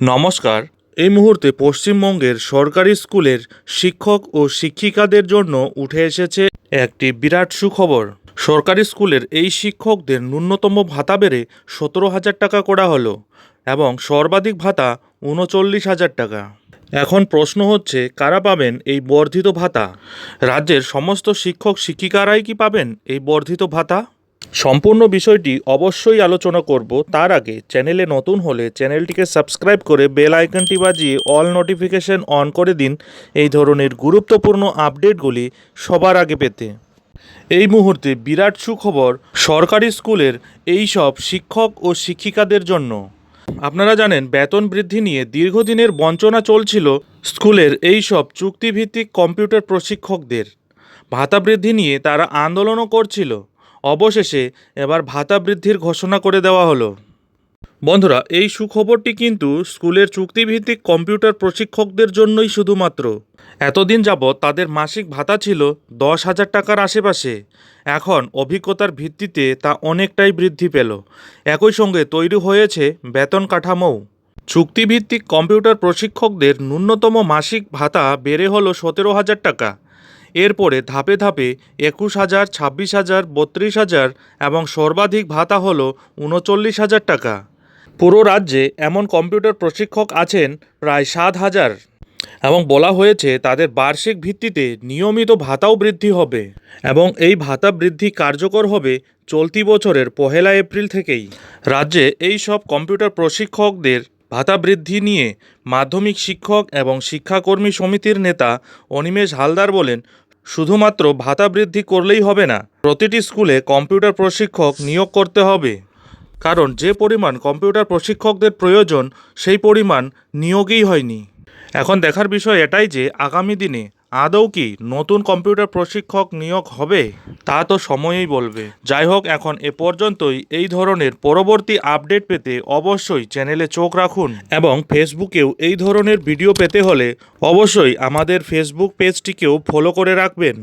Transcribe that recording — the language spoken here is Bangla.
নমস্কার। এই মুহূর্তে পশ্চিমবঙ্গের সরকারি স্কুলের শিক্ষক ও শিক্ষিকাদের জন্য উঠে এসেছে একটি বিরাট সুখবর। সরকারি স্কুলের এই শিক্ষকদের ন্যূনতম ভাতা বেড়ে সতেরো হাজার টাকা করা হলো এবং সর্বাধিক ভাতা উনচল্লিশ হাজার টাকা। এখন প্রশ্ন হচ্ছে, কারা পাবেন এই বর্ধিত ভাতা? রাজ্যের সমস্ত শিক্ষক শিক্ষিকারাই কি পাবেন এই বর্ধিত ভাতা? সম্পূর্ণ বিষয়টি অবশ্যই আলোচনা করব। তার আগে চ্যানেলে নতুন হলে চ্যানেলটিকে সাবস্ক্রাইব করে বেল আইকনটি বাজিয়ে অল নোটিফিকেশন অন করে দিন। এই ধরনের গুরুত্বপূর্ণ আপডেটগুলি সবার আগে পেতে। এই মুহূর্তে বিরাট সুখবর সরকারি স্কুলের এই সব শিক্ষক ও শিক্ষিকাদের জন্য। আপনারা জানেন, বেতন বৃদ্ধি নিয়ে দীর্ঘদিনের বঞ্চনা চলছিল স্কুলের এই সব চুক্তিভিত্তিক কম্পিউটার প্রশিক্ষকদের। ভাতা বৃদ্ধি নিয়ে তারা আন্দোলনও করছিল। অবশেষে এবার ভাতা বৃদ্ধির ঘোষণা করে দেওয়া হলো। বন্ধুরা, এই সুখবরটি কিন্তু স্কুলের চুক্তিভিত্তিক কম্পিউটার প্রশিক্ষকদের জন্যই শুধুমাত্র। এতদিন যাবৎ তাদের মাসিক ভাতা ছিল দশ হাজার টাকার আশেপাশে। এখন অভিজ্ঞতার ভিত্তিতে তা অনেকটাই বৃদ্ধি পেল। একই সঙ্গে তৈরি হয়েছে বেতন কাঠামোও। চুক্তিভিত্তিক কম্পিউটার প্রশিক্ষকদের ন্যূনতম মাসিক ভাতা বেড়ে হলো সতেরো হাজার টাকা। এরপরে ধাপে ধাপে একুশ হাজার, ছাব্বিশ হাজার, বত্রিশ হাজার এবং সর্বাধিক ভাতা হল উনচল্লিশ হাজার টাকা। পুরো রাজ্যে এমন কম্পিউটার প্রশিক্ষক আছেন প্রায় সাত হাজার এবং বলা হয়েছে তাদের বার্ষিক ভিত্তিতে নিয়মিত ভাতাও বৃদ্ধি হবে এবং এই ভাতা বৃদ্ধি কার্যকর হবে চলতি বছরের পহেলা এপ্রিল থেকেই। রাজ্যে এই সব কম্পিউটার প্রশিক্ষকদের ভাতা বৃদ্ধি নিয়ে মাধ্যমিক শিক্ষক এবং শিক্ষাকর্মী সমিতির নেতা অনিমেষ হালদার বলেন শুধুমাত্র ভাতা বৃদ্ধি করলেই হবে না, প্রতিটি স্কুলে কম্পিউটার প্রশিক্ষক নিয়োগ করতে হবে। কারণ যে পরিমাণ কম্পিউটার প্রশিক্ষকদের প্রয়োজন, সেই পরিমাণ নিয়োগই হয়নি। এখন দেখার বিষয় এটাই যে, আগামী দিনে আদৌ কি নতুন কম্পিউটার প্রশিক্ষক নিয়োগ হবে? তা তো সময়ই বলবে। যাই হোক, এখন এ পর্যন্তই। এই ধরনের পরবর্তী আপডেট পেতে অবশ্যই চ্যানেলে চোখ রাখুন এবং ফেসবুকেও এই ধরনের ভিডিও পেতে হলে অবশ্যই আমাদের ফেসবুক পেজটিকেও ফলো করে রাখবেন।